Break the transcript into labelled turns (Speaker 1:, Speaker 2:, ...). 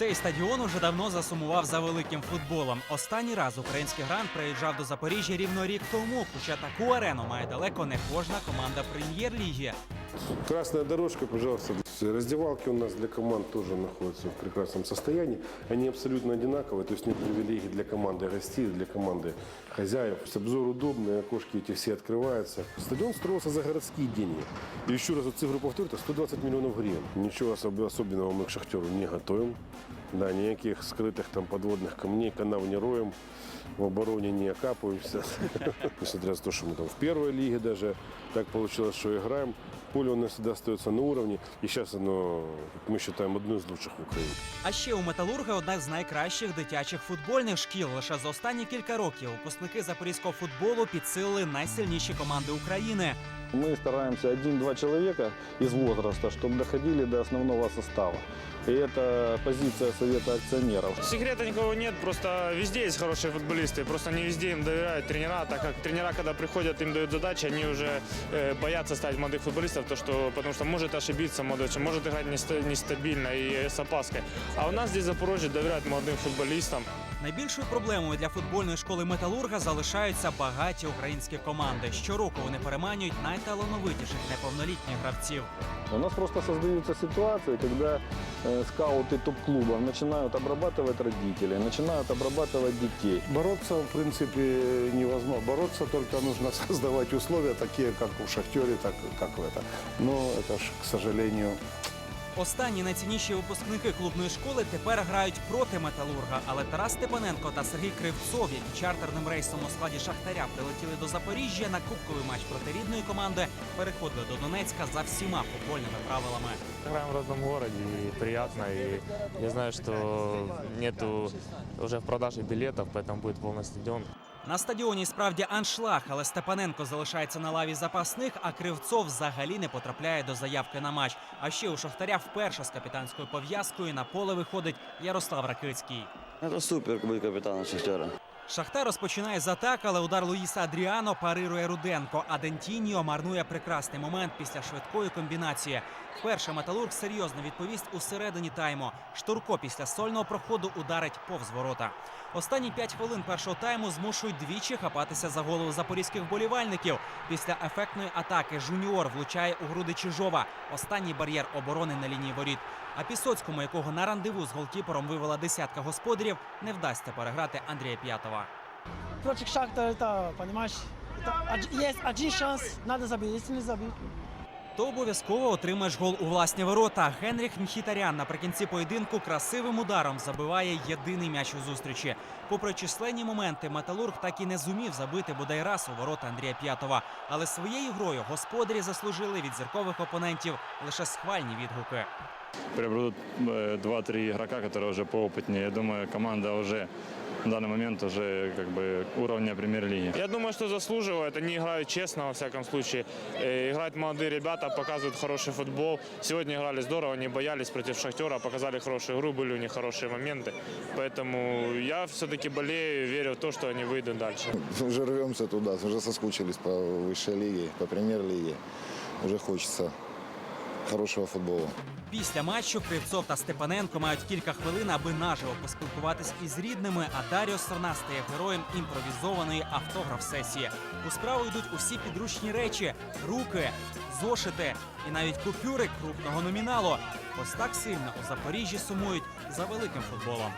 Speaker 1: Цей стадіон уже давно засумував за великим футболом. Останній раз український грант приїжджав до Запоріжжя рівно рік тому. Хоча таку арену має далеко не кожна команда прем'єр-ліги.
Speaker 2: Красна дорожка, пожалуйста. Раздевалки у нас для команд тоже находятся в прекрасном состоянии. Они абсолютно одинаковые, то есть нет привилегий для команды гостей, для команды хозяев. То есть обзор удобный, окошки эти все открываются. Стадион строился за городские деньги. И еще раз вот цифру повторю, это 120 миллионов гривен. Ничего особ- особенного мы к «Шахтеру» не готовим. Да, никаких скрытых там подводных камней, канав не роем, в обороне не окапываемся. Несмотря на то, что мы там в первой лиге даже так получилось, что играем, поле у нас всегда остается на уровне. И сейчас оно, мы считаем, одно из лучших в Украине.
Speaker 1: А ще у металурга одна з найкращих дитячих футбольних шкіл. Лише за останні кілька років випускники запорізького футболу підсилили найсильніші команди України.
Speaker 3: Мы стараемся один-два человека из возраста, чтобы доходили до основного состава. И это позиция совета акционеров.
Speaker 4: Секрета никого нет, просто везде есть хорошие футболисты, просто не везде им доверяют тренера, так как тренера, когда приходят, им дают задачи, они уже э, боятся ставить молодых футболистов, то что, потому что может ошибиться молодой, человек, может играть неста- нестабильно и с опаской. А у нас здесь в Запорожье доверяют молодым футболистам.
Speaker 1: Найбільшою проблемою для футбольної школи металурга залишаються багаті українські команди. Щороку вони переманюють найталановитіших неповнолітніх гравців.
Speaker 3: У нас просто создаются ситуации, когда э, скауты топ-клубов начинают обрабатывать родителей, начинают обрабатывать детей.
Speaker 5: Бороться, в принципе, невозможно. Бороться только нужно создавать условия, такие, как в «Шахтере», так как в это. Но это ж, к сожалению,
Speaker 1: Останні найцінніші випускники клубної школи тепер грають проти металурга. Але Тарас Степаненко та Сергій Кривцов, які чартерним рейсом у складі Шахтаря прилетіли до Запоріжжя на кубковий матч проти рідної команди, переходили до Донецька за всіма футбольними правилами.
Speaker 4: Играем в родном городе и приятно, и я знаю, что нету уже в продаже билетов, поэтому будет полный стадион.
Speaker 1: На стадіоні справді аншлаг, але Степаненко залишається на лаві запасних, а Кривцов взагалі не потрапляє до заявки на матч. А ще у Шахтаря вперше з капітанською пов'язкою на поле виходить Ярослав Ракицький.
Speaker 6: Це супер капітана Шахтера.
Speaker 1: Шахтар розпочинає з атак, але удар Луїса Адріано парирує Руденко. А Дентіньо марнує прекрасний момент після швидкої комбінації. Вперше металург серйозно відповість у середині тайму. Штурко після сольного проходу ударить повз ворота. Останні п'ять хвилин першого тайму змушують двічі хапатися за голову запорізьких болівальників. Після ефектної атаки жуніор влучає у груди Чижова. Останній бар'єр оборони на лінії воріт. А Пісоцькому, якого на рандеву з голкіпером вивела десятка господарів, не вдасться переграти Андрія П'ятова
Speaker 7: Против Шахтера это, понимаешь, это од- есть один шанс, надо забить, если не забить.
Speaker 1: то обов'язково отримаєш гол у власні ворота. Генріх Мхітарян наприкінці поєдинку красивим ударом забиває єдиний м'яч у зустрічі. Попри численні моменти, металург так і не зумів забити бодай раз у ворота Андрія П'ятова. Але своєю грою господарі заслужили від зіркових опонентів лише схвальні відгуки.
Speaker 8: приобретут э, два-три игрока, которые уже поопытнее. Я думаю, команда уже на данный момент уже как бы уровня премьер-лиги.
Speaker 4: Я думаю, что заслуживают. Они играют честно, во всяком случае. Э, Играют молодые ребята, показывают хороший футбол. Сегодня играли здорово, не боялись против Шахтера, показали хорошую игру, были у них хорошие моменты. Поэтому я все-таки болею, верю в то, что они выйдут дальше.
Speaker 9: Уже рвемся туда, уже соскучились по высшей лиге, по премьер-лиге. Уже хочется хорошего футбола.
Speaker 1: Після матчу Кривцов та Степаненко мають кілька хвилин, аби наживо поспілкуватись із рідними. А Даріо Сорна стає героєм імпровізованої автограф-сесії. У справу йдуть усі підручні речі: руки, зошити і навіть купюри крупного номіналу. Ось так сильно у Запоріжжі сумують за великим футболом.